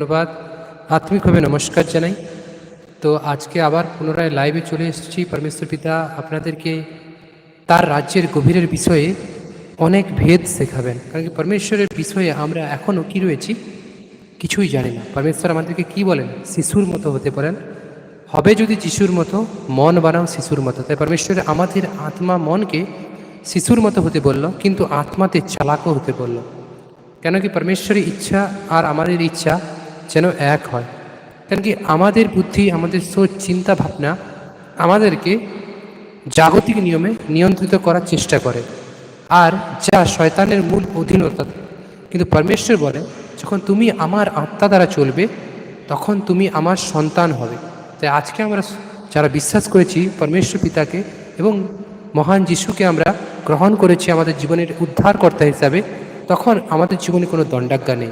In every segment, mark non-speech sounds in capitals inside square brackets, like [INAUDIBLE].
ধন্যবাদ। আত্মিকভাবে নমস্কার জানাই। তো আজকে আবার পুনরায় লাইভে চলে এসেছি পরমেশ্বর পিতা। আপনাদেরকে তার রাজ্যের গভীরের বিষয়ে অনেক ভেদ শেখাবেন। কারণ কি পরমেশ্বরের বিষয়ে আমরা এখনও কি রয়েছি কিছুই জানি না। পরমেশ্বর আমাদেরকে কি বলেন? শিশুর মতো হতে পারেন। হবে যদি যিশুর মতো, মন বানাও শিশুর মতো। তাই পরমেশ্বর আমাদের আত্মা মনকে শিশুর মতো হতে বলল, কিন্তু আত্মাতে চালাকও হতে বলল। কেন কি পরমেশ্বরের ইচ্ছা আর আমাদের ইচ্ছা যেন এক হয়। কেন কি আমাদের বুদ্ধি, আমাদের সোচ, চিন্তা, ভাবনা আমাদেরকে জাগতিক নিয়মে নিয়ন্ত্রিত করার চেষ্টা করে। আর যা শয়তানের মূল অধীনতা। কিন্তু পরমেশ্বর বলে যখন তুমি আমার আত্মা দ্বারা চলবে, তখন তুমি আমার সন্তান হবে। তাই আজকে আমরা যারা বিশ্বাস করেছি পরমেশ্বর পিতাকে এবং মহান যিশুকে আমরা গ্রহণ করেছি আমাদের জীবনের উদ্ধারকর্তা হিসাবে, তখন আমাদের জীবনে কোনো দণ্ডাজ্ঞা নেই।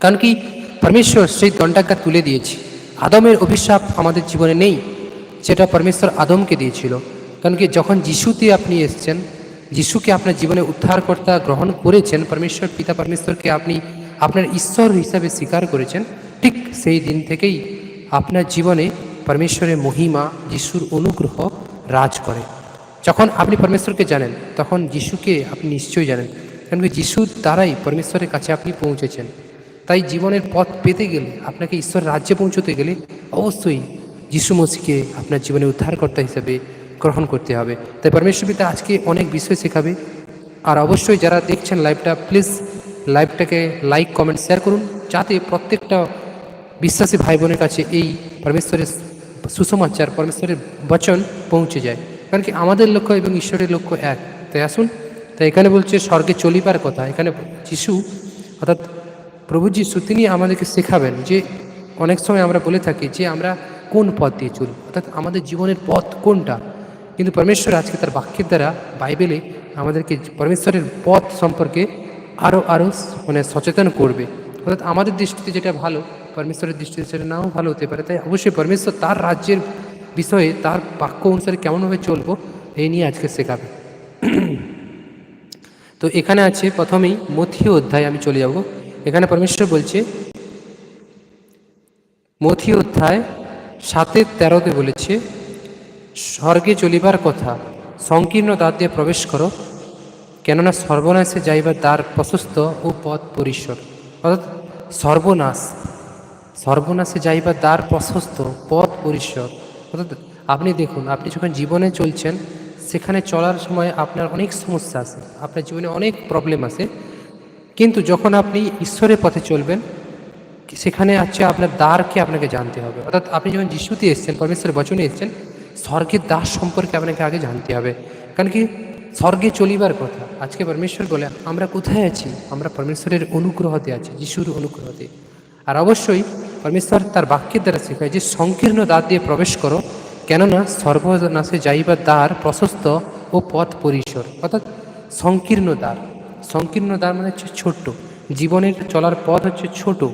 কারণ কি পরমেশ্বর সেই দণ্ডাজ্ঞা তুলে দিয়েছি। আদমের অভিশাপ আমাদের জীবনে নেই, যেটা পরমেশ্বর আদমকে দিয়েছিল। কারণ কি, যখন যিশুতে আপনি এসছেন, যিশুকে আপনার জীবনে উদ্ধারকর্তা গ্রহণ করেছেন, পরমেশ্বর, পিতা পরমেশ্বরকে আপনি আপনার ঈশ্বর হিসাবে স্বীকার করেছেন, ঠিক সেই দিন থেকেই আপনার জীবনে পরমেশ্বরের মহিমা, যিশুর অনুগ্রহ রাজ করে। যখন আপনি পরমেশ্বরকে জানেন, তখন যিশুকে আপনি নিশ্চয়ই জানেন। কারণ কি, যিশুর দ্বারাই পরমেশ্বরের কাছে আপনি পৌঁছেছেন। তাই জীবনের পথ পেতে গেলে, আপনাকে ঈশ্বর রাজ্যে পৌঁছতে গেলে অবশ্যই যিশু মসিকে আপনার জীবনে উদ্ধারকর্তা হিসেবে গ্রহণ করতে হবে। তাই পরমেশ্বর পিতা আজকে অনেক বিষয় শেখাবে। আর অবশ্যই যারা দেখছেন লাইভটা প্লিজ লাইভটাকে লাইক কমেন্ট শেয়ার করুন, যাতে প্রত্যেকটা বিশ্বাসী ভাই বোনের কাছে এই পরমেশ্বরের সুসমাচার, পরমেশ্বরের বচন পৌঁছে যায়। কারণ কি আমাদের লক্ষ্য এবং ঈশ্বরের লক্ষ্য এক। তাই আসুন, তাই এখানে বলছে, স্বর্গে চলিবার কথা। এখানে যিশু অর্থাৎ প্রভু যিশু, তিনি আমাদেরকে শেখাবেন যে অনেক সময় আমরা বলে থাকি যে আমরা কোন পথ দিয়ে চলি অর্থাৎ আমাদের জীবনের পথ কোনটা? কিন্তু পরমেশ্বর আজকে তার বাক্যের দ্বারা বাইবেলে আমাদেরকে পরমেশ্বরের পথ সম্পর্কে আরও আরও মানে সচেতন করবে। অর্থাৎ আমাদের দৃষ্টিতে যেটা ভালো, পরমেশ্বরের দৃষ্টিতে সেটা নাও ভালো হতে পারে। তাই অবশ্যই পরমেশ্বর তার রাজ্যের বিষয়ে, তার বাক্য অনুসারে কেমনভাবে চলবো, এই নিয়ে আজকে শেখাবে। [CLEARS THROAT] তো এখানে আছে প্রথমেই মথিয় অধ্যায় আমি চলে যাব। এখানে পরমেশ্বর বলছে। মথি অধ্যায় সাতের তেরোতে বলেছে, স্বর্গে চলিবার কথা, সংকীর্ণ দ্বার দিয়ে প্রবেশ করো, কেননা সর্বনাশে যাইবার দ্বার প্রশস্ত ও পথ পরিসর। অর্থাৎ সর্বনাশ, সর্বনাশে যাইবার দ্বার প্রশস্ত, পথ পরিসর। অর্থাৎ আপনি দেখুন, আপনি যখন জীবনে চলছেন, সেখানে চলার সময় আপনার অনেক সমস্যা আছে, আপনার জীবনে অনেক প্রবলেম আছে। কিন্তু যখন আপনি ঈশ্বরের পথে চলবেন, সেখানে আছে আপনার দ্বারকে আপনাকে জানতে হবে। অর্থাৎ আপনি যখন যিশুতে এসছেন, পরমেশ্বরের বচনে এসছেন, স্বর্গের দ্বার সম্পর্কে আপনাকে আগে জানতে হবে। কারণ কি? স্বর্গে চলিবার কথা। আজকে পরমেশ্বর বলে, আমরা কোথায় আছি? আমরা পরমেশ্বরের অনুগ্রহতে আছি, যিশুর অনুগ্রহতে। আর অবশ্যই পরমেশ্বর তার বাক্যের দ্বারা শেখায় যে, সংকীর্ণ দ্বার দিয়ে প্রবেশ করো, কেননা সর্বনাশে যাইবার দ্বার প্রশস্ত ও পথ পরিসর অর্থাৎ সংকীর্ণ দ্বার। সংকীর্ণ দ্বার মানে হচ্ছে ছোট্ট। জীবনের চলার পথ হচ্ছে ছোট।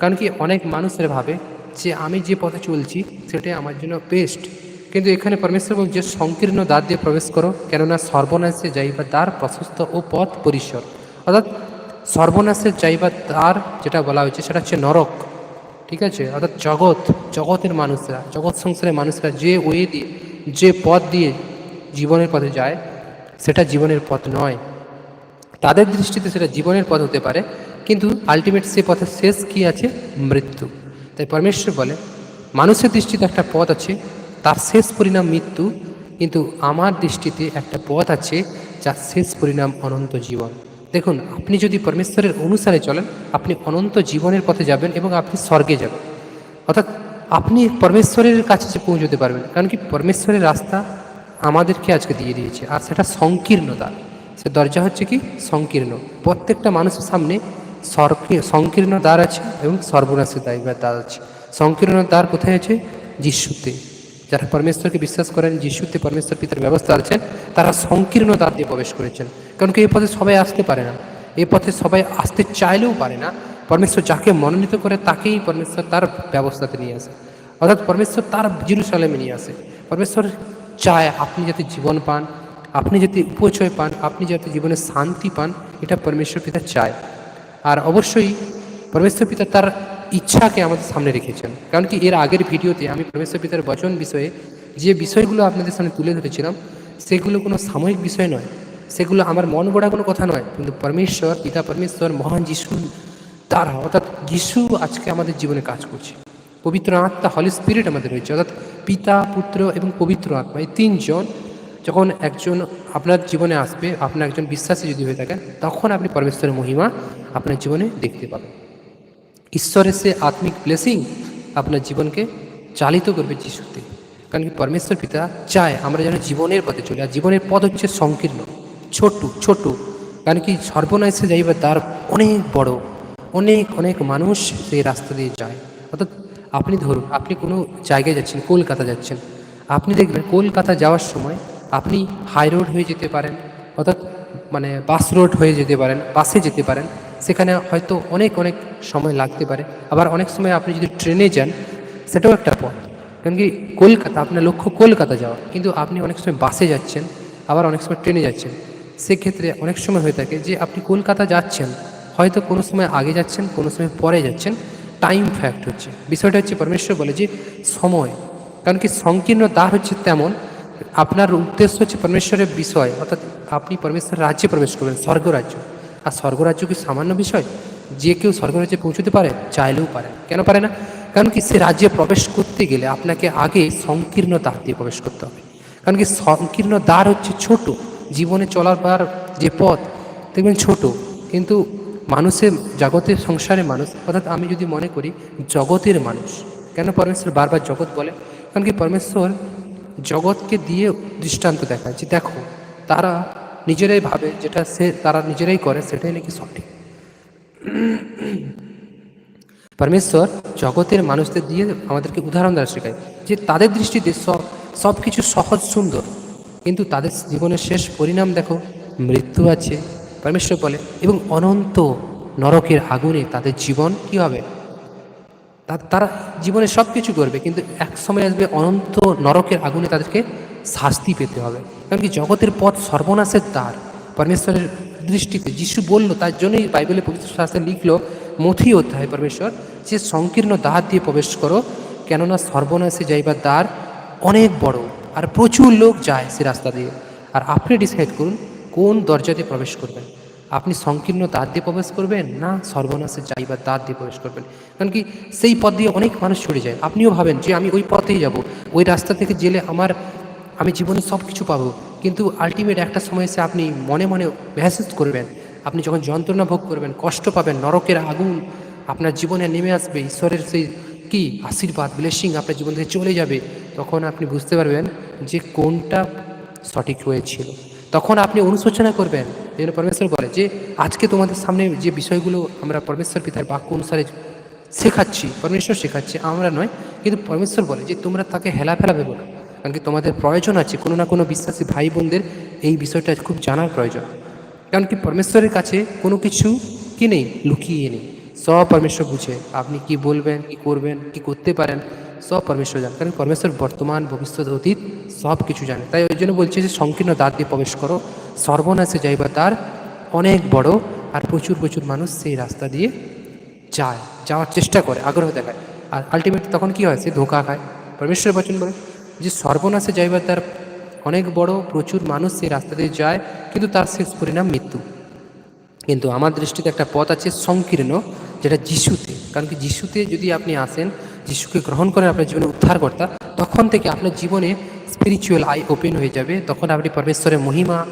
কারণ কি অনেক মানুষের ভাবে যে আমি যে পথে চলছি, সেটাই আমার জন্য বেস্ট কিন্তু এখানে পরমেশ্বর বলছে সংকীর্ণ দ্বার দিয়ে প্রবেশ করো, কেননা সর্বনাশে যাইবার দ্বার প্রশস্ত ও পথ পরিসর। অর্থাৎ সর্বনাশের যাইবার দ্বার যেটা বলা হয়েছে, সেটা হচ্ছে নরক। ঠিক আছে? অর্থাৎ জগৎ, জগতের মানুষরা, জগৎ সংসারের মানুষরা যে ওয়ে দিয়ে, যে পথ দিয়ে জীবনের পথে যায়, সেটা জীবনের পথ নয়। তাদের দৃষ্টিতে সেটা জীবনের পথ হতে পারে, কিন্তু আলটিমেট সে পথের শেষ কী আছে? মৃত্যু। তাই পরমেশ্বর বলে মানুষের দৃষ্টিতে একটা পথ আছে, তার শেষ পরিণাম মৃত্যু, কিন্তু আমার দৃষ্টিতে একটা পথ আছে, যার শেষ পরিণাম অনন্ত জীবন। দেখুন, আপনি যদি পরমেশ্বরের অনুসারে চলেন, আপনি অনন্ত জীবনের পথে যাবেন এবং আপনি স্বর্গে যাবেন। অর্থাৎ আপনি পরমেশ্বরের কাছে পৌঁছতে পারবেন, কারণ কি পরমেশ্বরের রাস্তা আমাদেরকে আজকে দিয়ে দিয়েছে, আর সেটা সংকীর্ণতা। সে দরজা হচ্ছে কি? সংকীর্ণ। প্রত্যেকটা মানুষের সামনে সংকীর্ণ দ্বার আছে এবং সর্বনাশের দ্বার দ্বার আছে। সংকীর্ণ দ্বার কোথায় আছে? যিশুতে। যারা পরমেশ্বরকে বিশ্বাস করেন, যিশুতে পরমেশ্বর পিতার ব্যবস্থা আছেন তারা সংকীর্ণ দ্বার দিয়ে প্রবেশ করেছেন। কারণ কি, এই পথে সবাই আসতে পারে না। এই পথে সবাই আসতে চাইলেও পারে না। পরমেশ্বর যাকে মনোনীত করে, তাকেই পরমেশ্বর তার ব্যবস্থাতে নিয়ে আসে। অর্থাৎ পরমেশ্বর তার জিরুসালেমে নিয়ে আসে। পরমেশ্বর চায় আপনি যাতে জীবন পান আপনি যাতে উপচয় পান, আপনি যাতে জীবনে শান্তি পান, এটা পরমেশ্বর পিতা চায়। আর অবশ্যই পরমেশ্বর পিতা তার ইচ্ছাকে আমাদের সামনে রেখেছেন। কারণ কি এর আগের ভিডিওতে আমি পরমেশ্বর পিতার বচন বিষয়ে যে বিষয়গুলো আপনাদের সামনে তুলে ধরেছিলাম, সেগুলো কোনো সাময়িক বিষয় নয়। সেগুলো আমার মন গড়া কোনো কথা নয়, কিন্তু পরমেশ্বর, পিতা পরমেশ্বর, মহান যিশু দ্বারা অর্থাৎ যিশু আজকে আমাদের জীবনে কাজ করছে। পবিত্র আত্মা হলি স্পিরিট আমাদের রয়েছে। অর্থাৎ পিতা, পুত্র এবং পবিত্র আত্মা, এই তিনজন যখন একজন আপনার জীবনে আসবে, আপনার একজন বিশ্বাসী যদি হয়ে থাকেন, তখন আপনি পরমেশ্বরের মহিমা আপনার জীবনে দেখতে পাবেন। ঈশ্বরের সে আত্মিক ব্লেসিং আপনার জীবনকে চালিত করবে যিশুতে। কারণ কি পরমেশ্বর পিতা চায় আমরা যেন জীবনের পথে চলি, আর জীবনের পথ হচ্ছে সংকীর্ণ ছোট ছোট কারণ কি সর্বনাশে যাইবে তার অনেক বড়, অনেক অনেক মানুষ সেই রাস্তা দিয়ে যায়। অর্থাৎ আপনি ধরুন, আপনি কোনো জায়গায় যাচ্ছেন, কলকাতা যাচ্ছেন। আপনি দেখবেন কলকাতা যাওয়ার সময় আপনি হাই রোড হয়ে যেতে পারেন, অর্থাৎ মানে বাস রোড হয়ে যেতে পারেন বাসে যেতে পারেন, সেখানে হয়তো অনেক অনেক সময় লাগতে পারে। আবার অনেক সময় আপনি যদি ট্রেনে যান, সেটাও একটা পথ। কারণ কি, কলকাতা, আপনার লক্ষ্য কলকাতা যাওয়া। কিন্তু আপনি অনেক সময় বাসে যাচ্ছেন, আবার অনেক সময় ট্রেনে যাচ্ছেন। সেক্ষেত্রে অনেক সময় হয়ে থাকে যে আপনি কলকাতা যাচ্ছেন, হয়তো কোনো সময় আগে যাচ্ছেন, কোনো সময় পরে যাচ্ছেন। টাইম ফ্যাক্ট হচ্ছে। বিষয়টা হচ্ছে, পরমেশ্বর বলে যে, সময়। কারণ কি, সংকীর্ণ দ্বার হচ্ছে তেমন আপনার উদ্দেশ্য হচ্ছে পরমেশ্বরের বিষয়, অর্থাৎ আপনি পরমেশ্বর রাজ্যে প্রবেশ করবেন স্বর্গরাজ্য আর স্বর্গরাজ্য কি সামান্য বিষয়? যে কেউ স্বর্গরাজ্যে পৌঁছতে পারে, চাইলেও পারে কেন পারে না? কারণ কি সে রাজ্যে প্রবেশ করতে গেলে আপনাকে আগে সংকীর্ণ দ্বার দিয়ে প্রবেশ করতে হবে। কারণ কি সংকীর্ণ দ্বার হচ্ছে ছোট। জীবনে চলার বার যে পথ, দেখবেন ছোট। কিন্তু মানুষের জগতের সংসারে মানুষ, অর্থাৎ আমি যদি মনে করি, জগতের মানুষ। কেন পরমেশ্বর বারবার জগৎ বলে? কারণ কি পরমেশ্বর জগৎকে দিয়ে দৃষ্টান্ত দেখায় যে দেখো, তারা নিজেরাই ভাবে যেটা সে, তারা নিজেরাই করে, সেটাই নাকি সঠিক। পরমেশ্বর জগতের মানুষদের দিয়ে আমাদেরকে উদাহরণ দ্বারা শেখায় যে তাদের দৃষ্টিতে সব সব কিছু সহজ, সুন্দর। কিন্তু তাদের জীবনের শেষ পরিণাম দেখো, মৃত্যু আছে। পরমেশ্বর বলে, এবং অনন্ত নরকের আগুনে তাদের জীবন কি হবে? তারা জীবনে সব কিছু করবে, কিন্তু এক সময় আসবে অনন্ত নরকের আগুনে তাদেরকে শাস্তি পেতে হবে। কারণ কি জগতের পথ সর্বনাশের দ্বার। পরমেশ্বরের দৃষ্টিতে যিশু বলল, তার জন্যই বাইবেলে পবিত্র শাস্ত্রে লিখলো, মথি অধ্যায়, পরমেশ্বর, যে সংকীর্ণ দ্বার দিয়ে প্রবেশ করো, কেননা সর্বনাশে যাইবার দ্বার অনেক বড়, আর প্রচুর লোক যায় সে রাস্তা দিয়ে। আর আপনি ডিসাইড করুন, কোন দরজা দিয়ে প্রবেশ করবেন। আপনি সংকীর্ণ দ্বার দিয়ে প্রবেশ করবেন? না সর্বনাশে যাইবার দ্বার দিয়ে প্রবেশ করবেন। কারণ কি, সেই পথ দিয়ে অনেক মানুষ ছড়ে যায়। আপনিও ভাবেন যে আমি ওই পথেই যাব। ওই রাস্তা থেকে গেলে আমার, আমি জীবনে সব কিছু পাবো। কিন্তু আলটিমেট একটা সময় এসে আপনি মনে মনে মেহসুস করবেন। আপনি যখন যন্ত্রণা ভোগ করবেন, কষ্ট পাবেন, নরকের আগুন আপনার জীবনে নেমে আসবে, ঈশ্বরের সেই কি আশীর্বাদ ব্লেসিং আপনার জীবন থেকে চলে যাবে, তখন আপনি বুঝতে পারবেন যে কোনটা সঠিক হয়েছিল। তখন আপনি অনুশোচনা করবেন। যেন পরমেশ্বর বলে যে, আজকে তোমাদের সামনে যে বিষয়গুলো আমরা পরমেশ্বর পিতার বাক্য অনুসারে শেখাচ্ছি, পরমেশ্বর শেখাচ্ছে, আমরা নয়, কিন্তু পরমেশ্বর বলে যে, তোমরা তাকে হেলাফেলা ভেবো না। কারণ কি তোমাদের প্রয়োজন আছে, কোনো না কোনো বিশ্বাসী ভাই বোনদের এই বিষয়টা খুব জানার প্রয়োজন। কারণ কি পরমেশ্বরের কাছে কোনো কিছু কি নেই? লুকিয়ে নেই। সব পরমেশ্বর বুঝে। আপনি কি বলবেন, কি করবেন, কি করতে পারেন? সব পরমেশ্বর জানে। কারণ পরমেশ্বর বর্তমান, ভবিষ্যৎ, অতীত সব কিছু জানে। তাই ওই জন্য বলছে যে সংকীর্ণ দ্বার দিয়ে প্রবেশ করো। সর্বনাশে যাইবা তার অনেক বড় আর প্রচুর প্রচুর মানুষ সেই রাস্তা দিয়ে যায়, যাওয়ার চেষ্টা করে, আগ্রহ দেখায়। আর আলটিমেট তখন কি হয়? সে ধোঁকা খায়। পরমেশ্বর বচন বলে যে সর্বনাশে যাইবার তার অনেক বড়, প্রচুর মানুষ সেই রাস্তা দিয়ে যায়, কিন্তু তার শেষ পরিণাম মৃত্যু। কিন্তু আমার দৃষ্টিতে একটা পথ আছে সংকীর্ণ, যেটা যিশুতে। কারণ কি যিশুতে যদি আপনি আসেন যিশুকে গ্রহণ করেন আপনার জীবনে উদ্ধারকর্তা, তখন থেকে আপনার জীবনে স্পিরিচুয়াল আই ওপেন হয়ে যাবে। তখন আপনি পরমেশ্বরের মহিমা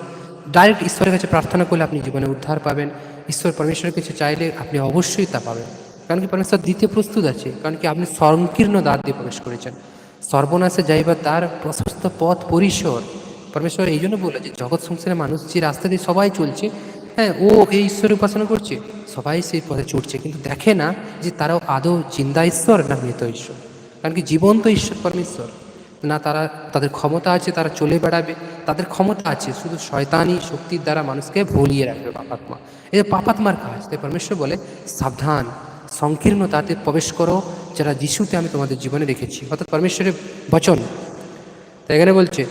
ডাইরেক্ট ঈশ্বরের কাছে প্রার্থনা করলে আপনি জীবনে উদ্ধার পাবেন। ঈশ্বর পরমেশ্বরের কাছে চাইলে আপনি অবশ্যই তা পাবেন। কারণ কি পরমেশ্বর দিতে প্রস্তুত আছে? কারণ কি আপনি সংকীর্ণ দ্বার দিয়ে প্রবেশ করেছেন। সর্বনাশে যাইবার তার প্রশস্ত পথ পরিসর। পরমেশ্বর এই জন্য বলে যে, জগৎ সংসারের মানুষ যে রাস্তা দিয়ে সবাই চলছে হ্যাঁ ও এই ঈশ্বরের উপাসনা করছে সবাই সেই পথে চড়ছে, কিন্তু দেখে না যে তারাও আদৌ জিন্দা ঈশ্বর না মৃত ঈশ্বর। কারণ কি জীবন্ত ঈশ্বর, পরমেশ্বর। না তারা, তাদের ক্ষমতা আছে, তারা চলে বেড়াবে। তাদের ক্ষমতা আছে, শুধু শয়তানি শক্তির দ্বারা মানুষকে ভুলিয়ে রাখবে পাপাত্মা। এই পাপাত্মার কাজ, তাই পরমেশ্বর বলে, সাবধান সংকীর্ণ তাতে প্রবেশ করো, যারা যিশুতে আমি তোমাদের জীবনে রেখেছি অর্থাৎ পরমেশ্বরের বচন। তাই এখানে বলছে,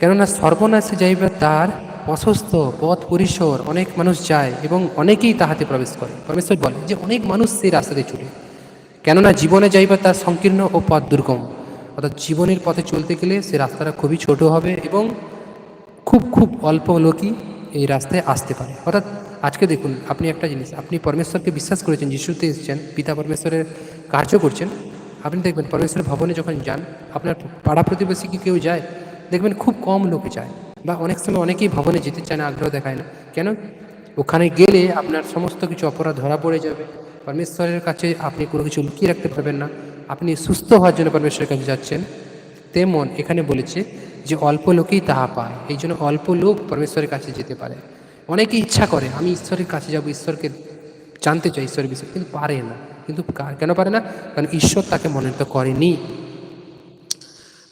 কেননা সর্বনাশে যাইবে তার প্রশস্ত পথ পরিসর, অনেক মানুষ যায় এবং অনেকেই তাহাতে প্রবেশ করে। পরমেশ্বর বলে যে, অনেক মানুষ সেই রাস্তাতে চলে। কেননা জীবনে যাইবা তার সংকীর্ণ ও পথ দুর্গম। অর্থাৎ জীবনের পথে চলতে গেলে সে রাস্তাটা খুবই ছোট হবে এবং খুব খুব অল্প লোকই এই রাস্তায় আসতে পারে। অর্থাৎ আজকে দেখুন, আপনি একটা জিনিস, আপনি পরমেশ্বরকে বিশ্বাস করেছেন, যিশুতে এসেছেন, পিতা পরমেশ্বরের কার্য করছেন। আপনি দেখবেন, পরমেশ্বরের ভবনে যখন যান, আপনার পাড়া প্রতিবেশী কি কেউ যায়? দেখবেন খুব কম লোকে যায়। বা অনেক সময় অনেকেই ভবনে যেতে চায় না, আগ্রহ দেখায় না। কেন? ওখানে গেলে আপনার সমস্ত কিছু অপরাধ ধরা পড়ে যাবে। পরমেশ্বরের কাছে আপনি কোনো কিছু লুকিয়ে রাখতে পারবেন না। আপনি সুস্থ হওয়ার জন্য পরমেশ্বরের কাছে যাচ্ছেন। তেমন এখানে বলেছে যে অল্প লোকেই তাহা পায়। এই জন্য অল্প লোক পরমেশ্বরের কাছে যেতে পারে। অনেকে ইচ্ছা করে, আমি ঈশ্বরের কাছে যাব, ঈশ্বরকে জানতে চাই ঈশ্বরের বিষয়ে, কিন্তু পারে না। কিন্তু কেন পারে না? কারণ ঈশ্বর তাকে মনোনীত করেনি।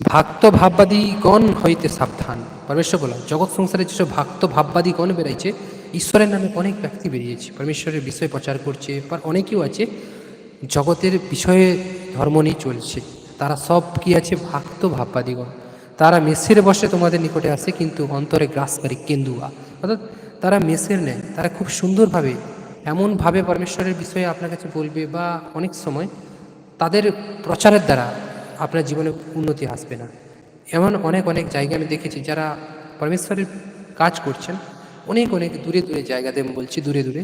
ভাক্ত ভাববাদীগণ হইতে সাবধান। পরমেশ্বর বলা জগৎ সংসারে যেসব ভাক্ত ভাববাদীগণ বেরাইছে ঈশ্বরের নামে অনেক ব্যক্তি বেরিয়েছে। পরমেশ্বরের বিষয়ে প্রচার করছে বা অনেকেও আছে, জগতের বিষয়ে ধর্ম নিয়ে চলছে। তারা সব কি আছে? ভাক্ত ভাববাদীগণ তারা মেসের বসে তোমাদের নিকটে আসে কিন্তু অন্তরে গ্রাসকারী কেন্দুয়া। অর্থাৎ তারা মেসের নেয় তারা খুব সুন্দরভাবে, এমনভাবে পরমেশ্বরের বিষয়ে আপনার কাছে বলবে, বা অনেক সময় তাদের প্রচারের দ্বারা আপনার জীবনে উন্নতি আসবে না। এমন অনেক অনেক জায়গা আমি দেখেছি যারা পরমেশ্বরের কাজ করছেন। অনেক অনেক দূরে দূরে জায়গাতে আমি বলছি দূরে দূরে।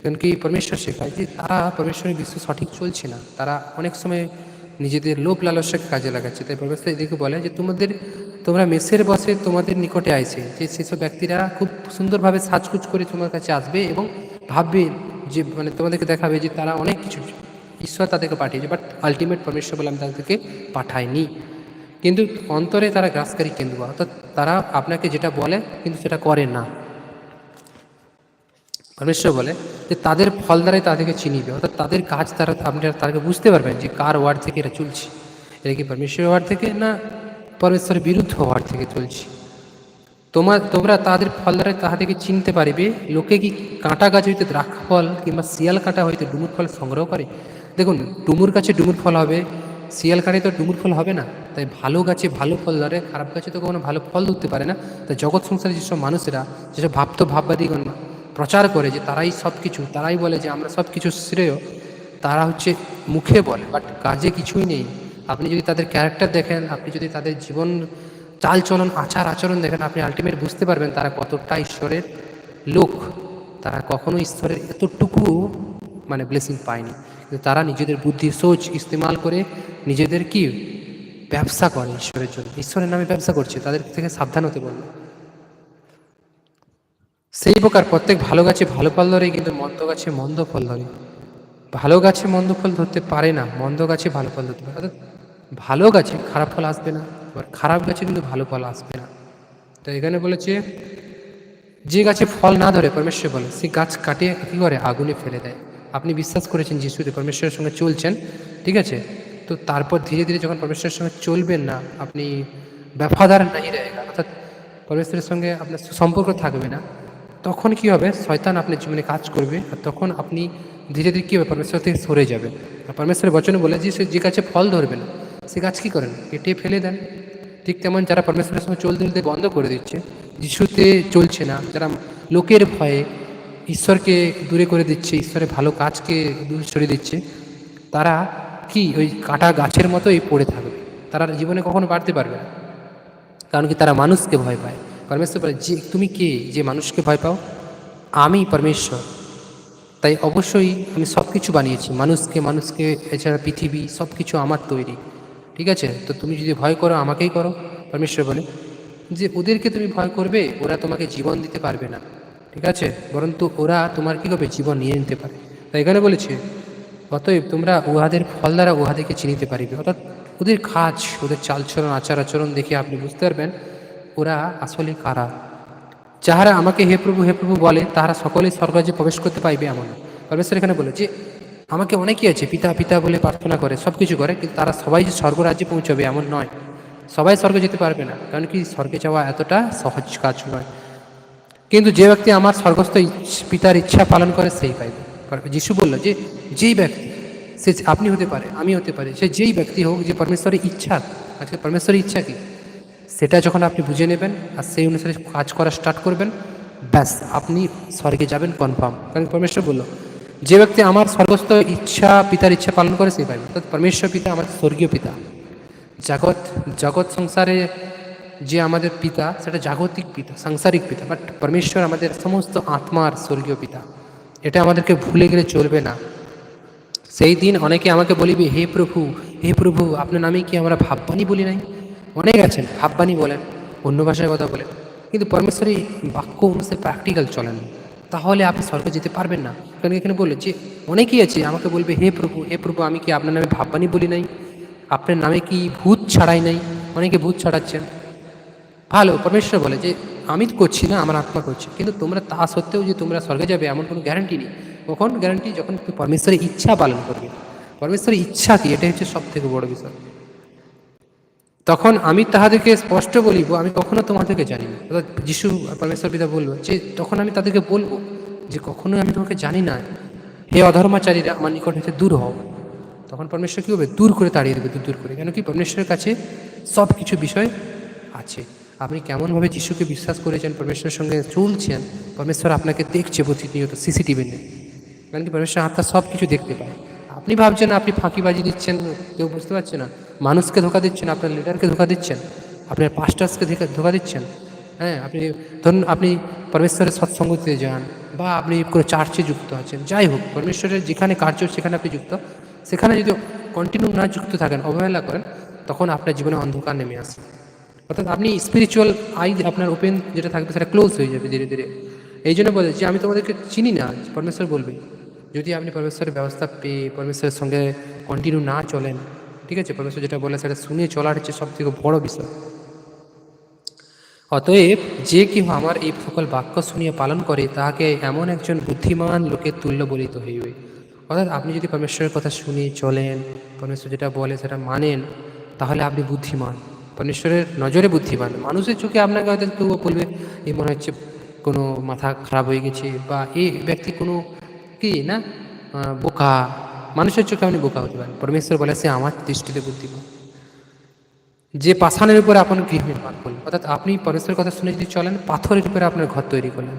কারণ কি পরমেশ্বর শেখায় যে তারা পরমেশ্বরের বিশ্ব সঠিক চলছে না। তারা অনেক সময় নিজেদের লোভ লালসাকে কাজে লাগাচ্ছে। তাই পরমেশ্বর এদিকে বলে যে তোমাদের, তোমরা মেসের বসে তোমাদের নিকটে আইছে। যে সেসব ব্যক্তিরা খুব সুন্দরভাবে সাজকুজ করে তোমার কাছে আসবে এবং ভাববে যে মানে তোমাদেরকে দেখাবে যে তারা অনেক কিছু ঈশ্বর তাদেরকে পাঠিয়েছে বাট আলটিমেট পরমেশ্বর বলে আমি তাদেরকে পাঠাইনি। কিন্তু অন্তরে তারা গ্রাসকারী কেন্দ্র অর্থাৎ তারা আপনাকে যেটা বলে, কিন্তু সেটা করে না। পরমেশ্বর বলে যে, তাদের ফল দ্বারাই তাদেরকে চিনিবে, অর্থাৎ তাদের কাজ তারা, আপনারা তাদেরকে বুঝতে পারবেন যে কার ওয়ার্ড থেকে এরা চলছে। এটা কি পরমেশ্বরের ওয়ার্ড থেকে না পরমেশ্বরের বিরুদ্ধ ওয়ার্ড থেকে চলছে? তোমার, তোমরা তাদের ফল দ্বারা তাহাদেরকে চিনতে পারিবে, লোকে কি কাঁটা গাছ হইতে দ্রাক্ষা ফল কিংবা শিয়াল কাঁটা হইতে ডুমুর ফল সংগ্রহ করে? দেখুন, ডুমুর গাছে ডুমুর ফল হবে, শিয়াল কাঁটায় তো ডুমুর ফল হবে না। তাই ভালো গাছে ভালো ফল ধরে, খারাপ গাছে তো কোনো ভালো ফল ধরতে পারে না। তাই জগৎ সংসারে যেসব মানুষেরা, যেসব ভাবতো ভাববাদীগণ প্রচার করে যে তারাই সব কিছু তারাই বলে যে আমরা সব কিছু শ্রেয়, তারা হচ্ছে মুখে বলে। বাট কাজে কিছুই নেই। আপনি যদি তাদের ক্যারেক্টার দেখেন, আপনি যদি তাদের জীবন, চালচলন, আচার আচরণ দেখেন, আপনি আলটিমেট বুঝতে পারবেন তারা কতটা ঈশ্বরের লোক। তারা কখনো ঈশ্বরের এতটুকু মানে ব্লেসিং পায়নি। কিন্তু তারা নিজেদের বুদ্ধি সোচ ইস্তেমাল করে নিজেদের কি? ব্যবসা করে ঈশ্বরের জন্য। ঈশ্বরের নামে ব্যবসা করছে, তাদের থেকে সাবধান হতে বলল। সেই প্রকার প্রত্যেক ভালো গাছে ভালো ফল ধরে, কিন্তু মন্দ গাছে মন্দ ফল ধরে। ভালো গাছে মন্দ ফল ধরতে পারে না, মন্দ গাছে ভালো ফল ধরতে পারে অর্থাৎ ভালো গাছে খারাপ ফল আসবে না, আবার খারাপ গাছে কিন্তু ভালো ফল আসবে না। তো এখানে বলেছে, যে গাছে ফল না ধরে, পরমেশ্বর বলে সেই গাছ কাটিয়ে কী করে? আগুনে ফেলে দেয়। আপনি বিশ্বাস করেছেন যিশুতে পরমেশ্বরের সঙ্গে চলছেন, ঠিক আছে? তো তারপর ধীরে ধীরে যখন পরমেশ্বরের সঙ্গে চলবেন না, আপনি ব্যবহাদার নাই রয়েগা অর্থাৎ পরমেশ্বরের সঙ্গে আপনার সম্পর্ক থাকবে না। তখন কি হবে? শয়তান আপনার জীবনে কাজ করবে আর তখন আপনি ধীরে ধীরে কী হবে? পরমেশ্বর থেকে সরে যাবে আর পরমেশ্বরের বচনে বলে যে, সে যে গাছে ফল ধরবে না, সে গাছ কী করেন কেটে ফেলে দেন। ঠিক তেমন যারা পরমেশ্বরের সঙ্গে চলতে চলতে বন্ধ করে দিচ্ছে, যিশুতে চলছে না, যারা লোকের ভয়ে ঈশ্বরকে দূরে করে দিচ্ছে, ঈশ্বরের ভালো কাজকে দূরে সরিয়ে দিচ্ছে, তারা কি ওই কাটা গাছের মতোই পড়ে থাকবে? তারা জীবনে কখনো বাড়তে পারবে না। কারণ কি তারা মানুষকে ভয় পায়। পরমেশ্বর বলে, যে, তুমি কে? যে মানুষকে ভয় পাও? আমি পরমেশ্বর। তাই অবশ্যই আমি সব কিছু বানিয়েছি। মানুষকে মানুষকে, এছাড়া পৃথিবী সব কিছু আমার তৈরি। ঠিক আছে? তো তুমি যদি ভয় করো, আমাকেই করো। পরমেশ্বর বলে, যে, ওদেরকে তুমি ভয় করবে, ওরা তোমাকে জীবন দিতে পারবে না। ঠিক আছে? বরন্তু ওরা তোমার কী করবে জীবন নিয়ে নিতে পারে? তাই এখানে বলেছে, অতএব তোমরা উহাদের ফল দ্বারা উহাদেরকে চিনিতে পারিবে। অর্থাৎ ওদের কাজ, ওদের চালচরণ আচার আচরণ দেখে আপনি বুঝতে পারবেন ওরা আসলে কারা। যাহারা আমাকে হে প্রভু হে প্রভু বলে, তাহারা সকলেই স্বর্গরাজ্যে প্রবেশ করতে পাইবে এমন। পরমেশ্বর এখানে বলে যে, আমাকে অনেকেই আছে, পিতা পিতা বলে প্রার্থনা করে সব কিছু করে, কিন্তু তারা সবাই যে স্বর্গরাজ্যে পৌঁছবে এমন নয়। সবাই স্বর্গে যেতে পারবে না, কারণ কি স্বর্গে যাওয়া এতটা সহজ কাজ নয়। কিন্তু যে ব্যক্তি আমার স্বর্গস্থ পিতার ইচ্ছা পালন করে, সেই পাইবে। যিশু বলল যে, যেই ব্যক্তি, সে আপনি হতে পারে, আমি হতে পারে, সে যেই ব্যক্তি হোক, যে পরমেশ্বরের ইচ্ছা, আজকে পরমেশ্বরের ইচ্ছা কি? সেটা যখন আপনি বুঝে নেবেন আর সেই অনুসারে কাজ করা স্টার্ট করবেন, ব্যাস, আপনি স্বর্গে যাবেন কনফার্ম কারণ পরমেশ্বর বলল, যে ব্যক্তি আমার স্বর্গস্থ ইচ্ছা, পিতার ইচ্ছা পালন করে, সেই পাইবে। অর্থাৎ পরমেশ্বর পিতা, আমার স্বর্গীয় পিতা। জগৎ জগৎ সংসারে যে আমাদের পিতা, সেটা জাগতিক পিতা, সাংসারিক পিতা বাট পরমেশ্বর আমাদের সমস্ত আত্মার স্বর্গীয় পিতা। এটা আমাদেরকে ভুলে গেলে চলবে না। সেই দিন অনেকে আমাকে বলিবে, হে প্রভু হে প্রভু, আপনার নামে কি আমরা ভাববাণী বলি নাই? অনেক আছেন, ভাববাণী বলেন, অন্য ভাষায় কথা বলেন। কিন্তু পরমেশ্বরী বাক্য অনুসারে প্র্যাকটিক্যাল চলেন। তাহলে আপনি স্বর্গে যেতে পারবেন না। কারণ এখানে বলল যে, অনেকেই আছে, আমাকে বলবে, হে প্রভু হে প্রভু, আমি কি আপনার নামে ভাববাণী বলি নাই? আপনার নামে কি ভূত ছাড়াই নাই? অনেকে ভূত ছাড়াচ্ছেন। ভালো, পরমেশ্বর বলে যে, আমি করছি না, আমার আত্মা করছে। কিন্তু তোমরা তা সত্ত্বেও যে তোমরা স্বর্গে যাবে, এমন কোনো গ্যারান্টি নেই। কখন? গ্যারান্টি যখন তুমি পরমেশ্বরের ইচ্ছা পালন করবে। পরমেশ্বরের ইচ্ছা কি? এটাই হচ্ছে সব থেকে বড় বিষয়। তখন আমি তাহাদেরকে স্পষ্ট বলিব, আমি কখনো তোমাদেরকে জানি না। অর্থাৎ যিশু পরমেশ্বর পিতা বলব যে, তখন আমি তাদেরকে বলব যে, কখনোই আমি তোমাকে জানি না। হে অধর্মাচারীরা, আমার নিকট হতে দূর হও। তখন পরমেশ্বর কী হবে দূর করে তাড়িয়ে দেবে, দূর দূর করে। কেন কি? পরমেশ্বরের কাছে সব কিছু বিষয় আছে। আপনি কেমনভাবে যিশুকে বিশ্বাস করেছেন, পরমেশ্বরের সঙ্গে চলছেন? পরমেশ্বর আপনাকে দেখছে প্রতিনিয়ত সিসিটিভি নিয়ে। কারণ কি পরমেশ্বর আপনার সব কিছু দেখতে পায়। আপনি ভাবছেন আপনি ফাঁকিবাজি দিচ্ছেন, কেউ বুঝতে পারছে না। মানুষকে ধোকা দিচ্ছেন, আপনার লিডারকে ধোকা দিচ্ছেন। আপনার পাস্টার্সকে ধোকা দিচ্ছেন। হ্যাঁ আপনি ধরুন আপনি পরমেশ্বরের সৎসঙ্গতে যান বা আপনি কোনো চার্চে যুক্ত আছেন। যাই হোক, পরমেশ্বরের যেখানে কার্য, সেখানে আপনি যুক্ত। সেখানে যদি কন্টিনিউ না যুক্ত থাকেন, অবহেলা করেন, তখন আপনার জীবনে অন্ধকার নেমে আসে অর্থাৎ আপনি স্পিরিচুয়াল আই আপনার ওপেন যেটা থাকবে সেটা ক্লোজ হয়ে যাবে ধীরে ধীরে। এই জন্য বলে যে আমি তোমাদেরকে চিনি না, পরমেশ্বর বলবে। যদি আপনি পরমেশ্বরের ব্যবস্থা পেয়ে পরমেশ্বরের সঙ্গে কন্টিনিউ না চলেন, ঠিক আছে? পরমেশ্বর যেটা বলে সেটা শুনে চলার হচ্ছে সব থেকে বড় বিষয়। অতএব যে কেহ আমার এই সকল বাক্য শুনিয়ে পালন করে, তাহাকে এমন একজন বুদ্ধিমান লোকের তুল্য বলিত হইবে। অর্থাৎ আপনি যদি পরমেশ্বরের কথা শুনে চলেন, পরমেশ্বর যেটা বলে সেটা মানেন, তাহলে আপনি বুদ্ধিমান। পরমেশ্বরের নজরে বুদ্ধিমান। মানুষের চোখে আপনাকে হয়তো তবুও বলবে এই মনে হচ্ছে কোনো মাথা খারাপ হয়ে গেছে বা এই ব্যক্তি কোনো কি না বোকা। মানুষের চোখে আপনি বোকা হতে পারেন। পরমেশ্বর বলে, সে আমার দৃষ্টিতে বুদ্ধিমান। যে পাষাণের উপরে আপনার গৃহ নির্মাণ করলেন, অর্থাৎ আপনি পরমেশ্বরের কথা শুনে যদি চলেন, পাথরের উপরে আপনার ঘর তৈরি করলেন।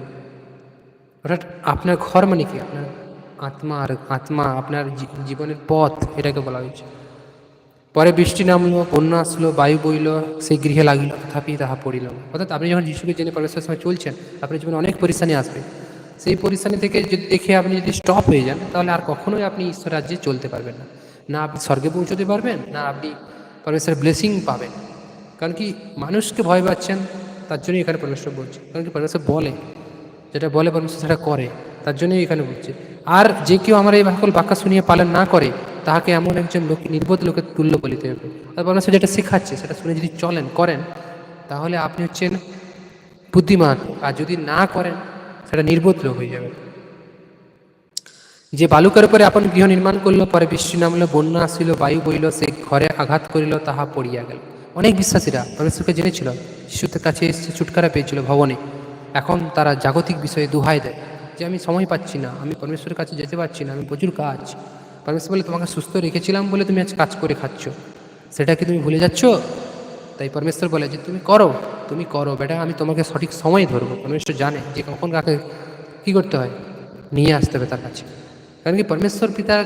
অর্থাৎ আপনার ঘর মানে কি? আপনার আত্মা আর আত্মা, আপনার জীবনের পথ, এটাকে বলা হয়েছে। পরে বৃষ্টি নামলো, বন্যা আসলো, বায়ু বইল, সেই গৃহে লাগিল, তথাপি তাহা পড়িল অর্থাৎ আপনি যখন যিশুকে জেনে পরমেশ্বরের সঙ্গে চলছেন, আপনার জীবনে অনেক পরিশানি আসবে। সেই পরিশানি থেকে যদি দেখে আপনি যদি স্টপ হয়ে যান, তাহলে আর কখনোই আপনি ঈশ্বর রাজ্যে চলতে পারবেন না। না আপনি স্বর্গে পৌঁছতে পারবেন, না আপনি পরমেশ্বরের ব্লেসিং পাবেন। কারণ কি মানুষকে ভয় পাচ্ছেন, তার জন্যই এখানে পরমেশ্বর বলছে। কারণ কি পরমেশ্বর বলে, যেটা বলে পরমেশ্বর সেটা করে, তার জন্যই এখানে বলছে। আর যে কেউ আমার এই সকল বাক্য শুনিয়ে পালন না করে তাহাকে এমন একজন লোক, নির্বোধ লোকের তুল্য বলিতে হবে। আর পরমেশ্বর যেটা শেখাচ্ছে, সেটা শুনে যদি চলেন, করেন, তাহলে আপনি হচ্ছেন বুদ্ধিমান। আর যদি না করেন, সেটা নির্বোধ লোক হয়ে যাবে। যে বালুকার উপরে আপন গৃহ নির্মাণ করল, পরে বৃষ্টি নামলো, বন্যা আসিল, বায়ু বইল, সে ঘরে আঘাত করিল, তাহা পড়িয়া গেল। অনেক বিশ্বাসীরা পরমেশ্বরকে জেনেছিল, শিশুদের কাছে এসে ছুটকারা পেয়েছিল ভবনে। এখন তারা জাগতিক বিষয়ে দোহাই দেয়, যে আমি সময় পাচ্ছি না, আমি পরমেশ্বরের কাছে যেতে পারছি না, আমি প্রচুর কাজ। পরমেশ্বর বলে তোমাকে সুস্থ রেখেছিলাম বলে তুমি আজ কাজ করে খাচ্ছ। সেটা কি তুমি ভুলে যাচ্ছ? তাই পরমেশ্বর বলে যে, তুমি করো তুমি করো, বেটা, আমি তোমাকে সঠিক সময় ধরবো। পরমেশ্বর জানে যে কখন কাকে কী করতে হয়, নিয়ে আসতে হবে তার কাছে। কারণ কি পরমেশ্বর পিতা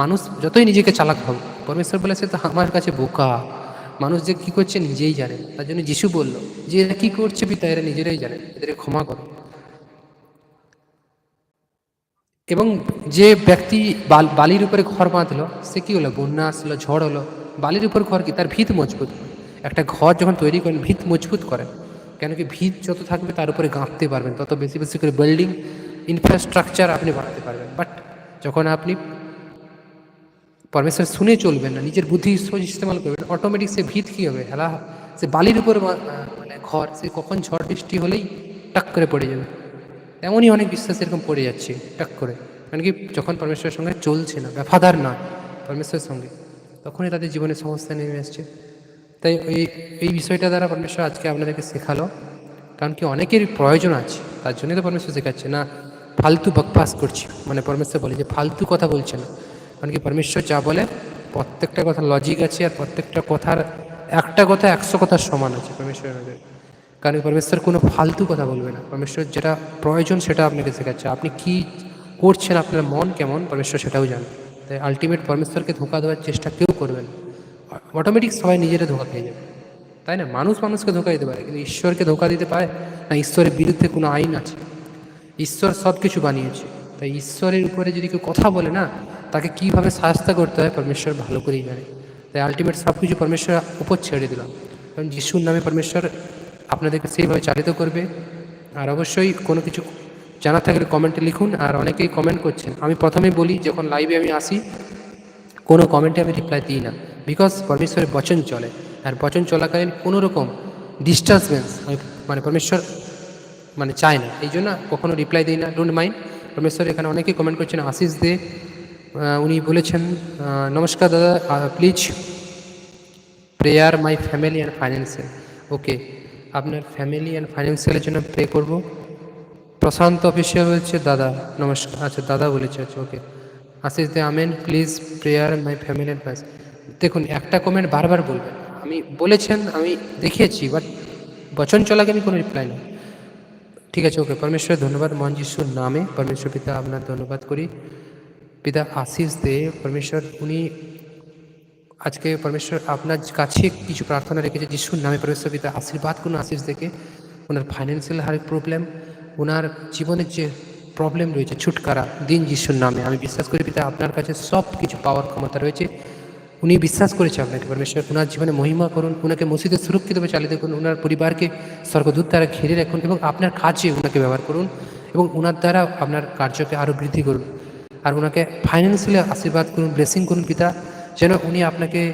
মানুষ যতই নিজেকে চালাক হোক পরমেশ্বর বলে সে তো আমার কাছে বোকা। মানুষ যে কী করছে নিজেই জানে তার জন্য যিশু বলল, যে এরা কী করছে পিতা, এরা নিজেরাই জানে, এদের ক্ষমা করো। এবং যে ব্যক্তি বাল, বালির উপরে ঘর বাঁধলো, সে কি হলো? বন্যা আসলো, ঝড় হলো। বালির উপর ঘর কি? তার ভিত মজবুত। একটা ঘর যখন তৈরি করেন, ভিত মজবুত করেন। কেন কি? ভিত যত থাকবে, তার উপরে গাঁথতে পারবেন। তত বেশি বেশি করে বিল্ডিং ইনফ্রাস্ট্রাকচার আপনি বানাতে পারবেন। বাট যখন আপনি পরমেশ্বর শুনে চলবেন না, নিজের বুদ্ধি ইস্তেমাল করবেন অটোমেটিক সে ভিত কী হবে? হেলা, সে বালির উপর মানে ঘর, সে কখন ঝড় বৃষ্টি হলেই টাক করে পড়ে যাবে। এমনই অনেক বিশ্বাস এরকম পড়ে যাচ্ছে টাক করে। কারণ কি, যখন পরমেশ্বরের সঙ্গে চলছে না ব্যাপাদার নয়, পরমেশ্বরের সঙ্গে, তখনই তাদের জীবনে সমস্যা নেমে আসছে। তাই এই এই বিষয়টা দ্বারা পরমেশ্বর আজকে আপনাদেরকে শেখালো। কারণ কি, অনেকের প্রয়োজন আছে, তার জন্যই তো পরমেশ্বর শেখাচ্ছে, না ফালতু বকবাস করছি। মানে পরমেশ্বর বলে যে ফালতু কথা বলছে না। কারণ কি, পরমেশ্বর যা বলে, প্রত্যেকটা কথা লজিক আছে আর প্রত্যেকটা কথার একটা কথা, একশো কথার সমান আছে পরমেশ্বরের নজরে কারণ পরমেশ্বর কোনো ফালতু কথা বলবে না। পরমেশ্বর যেটা প্রয়োজন সেটা আপনাকে শেখাচ্ছে। আপনি কি করছেন, আপনার মন কেমন, পরমেশ্বর সেটাও জানে। তাই আলটিমেট পরমেশ্বরকে ধোকা দেওয়ার চেষ্টা কেউ করবেন অটোমেটিক সবাই নিজেরা ধোকা খেয়ে যাবে। তাই না? মানুষ মানুষকে ধোকা দিতে পারে, কিন্তু ঈশ্বরকে ধোকা দিতে পারে না? ঈশ্বরের বিরুদ্ধে কোনো আইন আছে? ঈশ্বর সব কিছু বানিয়েছে। তাই ঈশ্বরের উপরে যদি কেউ কথা বলে না, তাকে কীভাবে সাহায্য করতে হয় পরমেশ্বর ভালো করেই জানে। তাই আলটিমেট সব কিছু পরমেশ্বর উপর ছেড়ে দিলাম। কারণ যিশুর নামে পরমেশ্বর আপনাদেরকে সেইভাবে চালিত করবে। আর অবশ্যই কোনো কিছু জানার থাকলে কমেন্টে লিখুন আর অনেকেই কমেন্ট করছেন। আমি প্রথমেই বলি, যখন লাইভে আমি আসি, কোনো কমেন্টে আমি রিপ্লাই দিই না। বিকজ পরমেশ্বরের বচন চলে। আর বচন চলাকালীন কোনো রকম ডিস্টার্বেন্স আমি মানে পরমেশ্বর মানে চায় না। এই জন্য কখনো রিপ্লাই দিই না। ডোন্ট মাইন্ড পরমেশ্বর এখানে অনেকেই কমেন্ট করছেন আশিস দে। উনি বলেছেন নমস্কার দাদা please prayer my family and financial okay আপনার ফ্যামিলি অ্যান্ড ফাইন্যান্সিয়ালের জন্য প্রে করব। প্রশান্ত অফিসিয়াল বলছে, দাদা, নমস্কার। আচ্ছা দাদা বলেছে আচ্ছা okay Ashis De, amen please prayer my family and finance দেখুন, একটা কমেন্ট বারবার বলবেন। আমি বলেছেন, আমি দেখিয়েছি বাট বচন চলাকে আমি কোনো রিপ্লাই নেই ঠিক আছে ওকে পরমেশ্বর ধন্যবাদ মহান যিশুর নামে। পরমেশ্বর পিতা, আপনার ধন্যবাদ করি। পিতা আশিস দে, পরমেশ্বর, উনি আজকে পরমেশ্বর আপনার কাছে কিছু প্রার্থনা রেখেছে যিশুর নামে পরমেশ্বর পিতা আশীর্বাদ করুন আশিস দেখে ওনার ফাইন্যান্সিয়াল হার প্রবলেম ওনার জীবনের যে প্রবলেম রয়েছে, ছুটকারা, দিন যিশুর নামে। আমি বিশ্বাস করি পিতা, আপনার কাছে সব কিছু পাওয়ার ক্ষমতা রয়েছে। উনি বিশ্বাস করেছে আপনাকে, পরমেশ্বর। ওনার জীবনে মহিমা করুন, ওনাকে মসজিদে সুরক্ষিতভাবে চালিয়ে দেখুন, ওনার পরিবারকে স্বর্গদূত দ্বারা ঘিরে রাখুন এবং আপনার কাজে ওনাকে ব্যবহার করুন এবং ওনার দ্বারা আপনার কার্যকে আরও বৃদ্ধি করুন। আর ওনাকে ফাইন্যান্সিয়ালি আশীর্বাদ করুন ব্লেসিং করুন পিতা। যেন উনি আপনাকে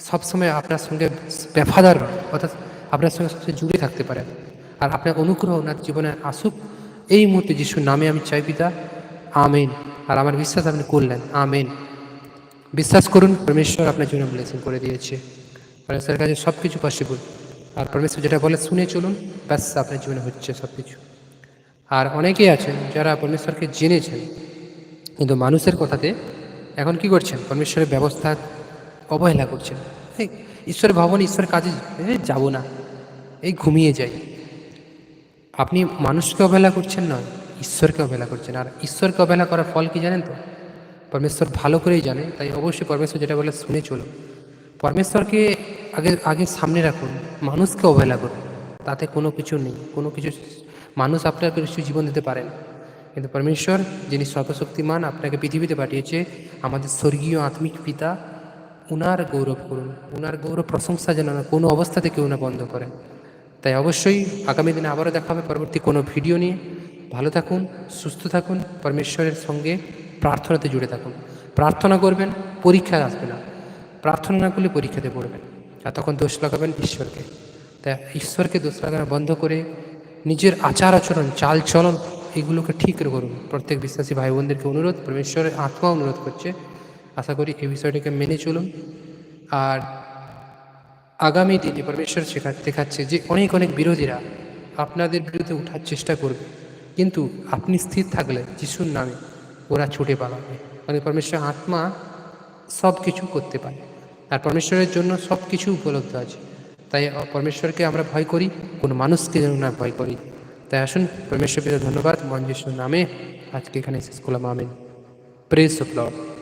সবসময় আপনার সঙ্গে বেফাদার হন, অর্থাৎ আপনার সঙ্গে সবসময় জুড়ে থাকতে পারেন। আর আপনার অনুগ্রহ ওনার জীবনে আসুক। এই মুহূর্তে যিশুর নামে আমি চাই পিতা। আমেন। আর আমার বিশ্বাস আপনি করলেন। আমেন। বিশ্বাস করুন পরমেশ্বর আপনার জন্য ব্লেসিং করে দিয়েছে। পরমেশ্বরের কাছে সব কিছু পসিবল আর পরমেশ্বর যেটা বলে শুনে চলুন। ব্যাস আপনার জীবনে হচ্ছে সব কিছু আর অনেকেই আছেন যারা পরমেশ্বরকে জেনেছেন। কিন্তু মানুষের কথাতে এখন কি করছেন? পরমেশ্বরের ব্যবস্থা অবহেলা করছেন। ঈশ্বরের ভবন ঈশ্বরের কাজে যাব না। এই ঘুমিয়ে যাই। আপনি মানুষকে অবহেলা করছেন নয়, ঈশ্বরকে অবহেলা করছেন। আর ঈশ্বরকে অবহেলা করার ফল কি জানেন তো? পরমেশ্বর ভালো করেই জানে, তাই অবশ্যই পরমেশ্বর যেটা বলে শুনে চলুন। পরমেশ্বরকে আগে আগে সামনে রাখুন, মানুষকে অবহেলা করুন। তাতে কোনো কিছু নেই, কোনো কিছু মানুষ আপনাকে কিছু জীবন দিতে পারে না। কিন্তু পরমেশ্বর, যিনি সর্বশক্তিমান, আপনাকে পৃথিবীতে পাঠিয়েছে, আমাদের স্বর্গীয় আত্মিক পিতা, উনার গৌরব করুন। উনার গৌরব, প্রশংসা যেন না কোনো অবস্থা থেকে উনা বন্ধ করেন তাই অবশ্যই আগামী দিনে আবারও দেখা হবে পরবর্তী কোনো ভিডিও নিয়ে। ভালো থাকুন, সুস্থ থাকুন, পরমেশ্বরের সঙ্গে প্রার্থনাতে জুড়ে থাকুন। প্রার্থনা করবেন, পরীক্ষা আসবে না। প্রার্থনা না করলে পরীক্ষাতে পড়বেন। আর তখন দোষ লাগাবেন ঈশ্বরকে। তাই ঈশ্বরকে দোষ লাগানো বন্ধ করে নিজের আচার আচরণ, চাল চলন এগুলোকে ঠিক করুন। প্রত্যেক বিশ্বাসী ভাই বোনদেরকে অনুরোধ, পরমেশ্বরের আত্মা অনুরোধ করছে। আশা করি এই বিষয়টিকে মেনে চলুন। আর আগামী দিনে পরমেশ্বর শেখা, দেখাচ্ছে যে অনেক অনেক বিরোধীরা আপনাদের বিরুদ্ধে ওঠার চেষ্টা করবে। কিন্তু আপনি স্থির থাকলে যিশুর নামে ওরা ছুটে পালাবে। মানে পরমেশ্বর আত্মা সব কিছু করতে পারে। আর পরমেশ্বরের জন্য সব কিছু উপলব্ধ আছে। তাই পরমেশ্বরকে আমরা ভয় করি, কোনো মানুষকে যেন না ভয় করি। তাই আসুন। পরমেশ্বর পিতা ধন্যবাদ। মঞ্জেশ্বর নামে আজকে এখানে শেষ করলাম। আমিন। Press of Lord